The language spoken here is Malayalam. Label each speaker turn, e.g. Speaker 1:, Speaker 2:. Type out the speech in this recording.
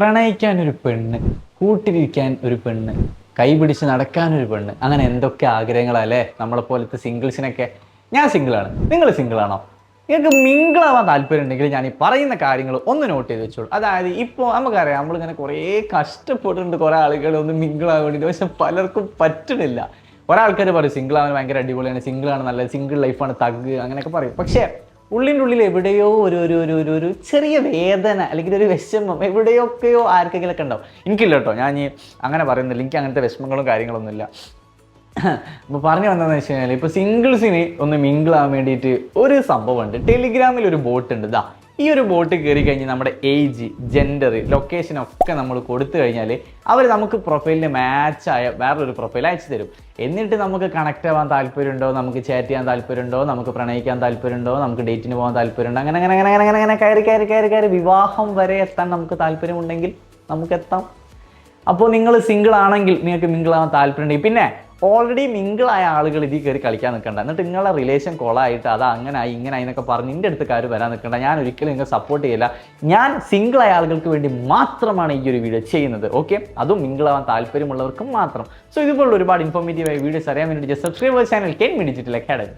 Speaker 1: പ്രണയിക്കാൻ ഒരു പെണ്ണ് കൂട്ടിരിക്കാൻ ഒരു പെണ്ണ് കൈപിടിച്ച് നടക്കാൻ ഒരു പെണ്ണ് അങ്ങനെ എന്തൊക്കെ ആഗ്രഹങ്ങളല്ലേ? നമ്മളെ പോലത്തെ സിംഗിൾസിനൊക്കെ. ഞാൻ സിംഗിളാണ്. നിങ്ങൾ സിംഗിളാണോ? നിങ്ങൾക്ക് മിങ്കിളാവാൻ താല്പര്യം ഉണ്ടെങ്കിൽ ഞാൻ ഈ പറയുന്ന കാര്യങ്ങൾ ഒന്ന് നോട്ട് ചെയ്ത് വെച്ചോളൂ. അതായത് ഇപ്പോൾ നമുക്കറിയാം നമ്മളിങ്ങനെ കുറേ കഷ്ടപ്പെട്ടിട്ടുണ്ട് കുറേ ആളുകൾ ഒന്ന് മിങ്കിളാവാൻ വേണ്ടിയിട്ട്. പക്ഷെ പലർക്കും പറ്റണില്ല കുറേ ആൾക്കാർ പറയും സിംഗിളാവാൻ ഭയങ്കര അടിപൊളിയാണ്. സിംഗിളാണ് നല്ലത്. സിംഗിൾ ലൈഫാണ് തഗ്. അങ്ങനെയൊക്കെ പറയും. പക്ഷേ ഉള്ളിന്റെ ഉള്ളിൽ എവിടെയോ ഒരു ഒരു ഒരു ഒരു ഒരു ചെറിയ വേദന അല്ലെങ്കിൽ ഒരു വിഷമം എവിടെയൊക്കെയോ ആർക്കെങ്കിലൊക്കെ ഉണ്ടാവും. എനിക്കില്ല കേട്ടോ. ഞാൻ ഈ അങ്ങനെ പറയുന്നില്ല. എനിക്ക് അങ്ങനത്തെ വിഷമങ്ങളും കാര്യങ്ങളൊന്നുമില്ല. അപ്പോൾ പറഞ്ഞു വന്നതെന്ന് വെച്ച് കഴിഞ്ഞാൽ ഇപ്പോൾ സിംഗിൾസിന് ഒന്ന് മിങ്കിൾ ആവാൻ വേണ്ടിയിട്ട് ഒരു സംഭവമുണ്ട്. ടെലിഗ്രാമിൽ ഒരു ബോട്ട് ഉണ്ട്. ഇതാ ഈ ഒരു ബോട്ട് കയറി കഴിഞ്ഞ് നമ്മുടെ ഏജ് ജെൻഡർ ലൊക്കേഷൻ ഒക്കെ നമ്മൾ കൊടുത്തു കഴിഞ്ഞാൽ അവർ നമുക്ക് പ്രൊഫൈലിന് മാച്ചായ വേറൊരു പ്രൊഫൈൽ അയച്ചു തരും. എന്നിട്ട് നമുക്ക് കണക്ട് ആവാൻ താല്പര്യമുണ്ടോ? നമുക്ക് ചാറ്റ് ചെയ്യാൻ താല്പര്യമുണ്ടോ? നമുക്ക് പ്രണയിക്കാൻ താല്പര്യമുണ്ടോ? നമുക്ക് ഡേറ്റിന് പോകാൻ താല്പര്യമുണ്ടോ? അങ്ങനെ അങ്ങനെ അങ്ങനെ അങ്ങനെ അങ്ങനെ കയറി കയറി കയറി കയറി വിവാഹം വരെ എത്താൻ നമുക്ക് താല്പര്യമുണ്ടെങ്കിൽ നമുക്ക് എത്താം. അപ്പോൾ നിങ്ങൾ സിംഗിൾ ആണെങ്കിൽ നിങ്ങൾക്ക് മിങ്കിൾ ആവാൻ താല്പര്യമുണ്ടെങ്കിൽ പിന്നെ ഓൾറെഡി മിങ്കിളായ ആളുകൾ ഇതിൽ കയറി കളിക്കാൻ നിൽക്കണ്ട. എന്നിട്ട് നിങ്ങളുടെ റിലേഷൻ കൊളായിട്ട് അത് അങ്ങനെ ആയി ഇങ്ങനെ ആയി എന്നൊക്കെ പറഞ്ഞ് എന്റെ അടുത്ത് കാര്യം വരാൻ നിൽക്കണ്ട. ഞാൻ ഒരിക്കലും നിങ്ങൾ സപ്പോർട്ട് ചെയ്യില്ല. ഞാൻ സിംഗിളായ ആളുകൾക്ക് വേണ്ടി മാത്രമാണ് ഈ ഒരു വീഡിയോ ചെയ്യുന്നത്. ഓക്കെ അതും മിങ്കിളാവാൻ താല്പര്യമുള്ളവർക്കും മാത്രം. സോ ഇതുപോലുള്ള ഒരുപാട് ഇൻഫോർമേറ്റീവ് ഇൻഫോർമേറ്റീവായ വീഡിയോസ് അറിയാൻ വേണ്ടി subscribe channel Ken media digital academy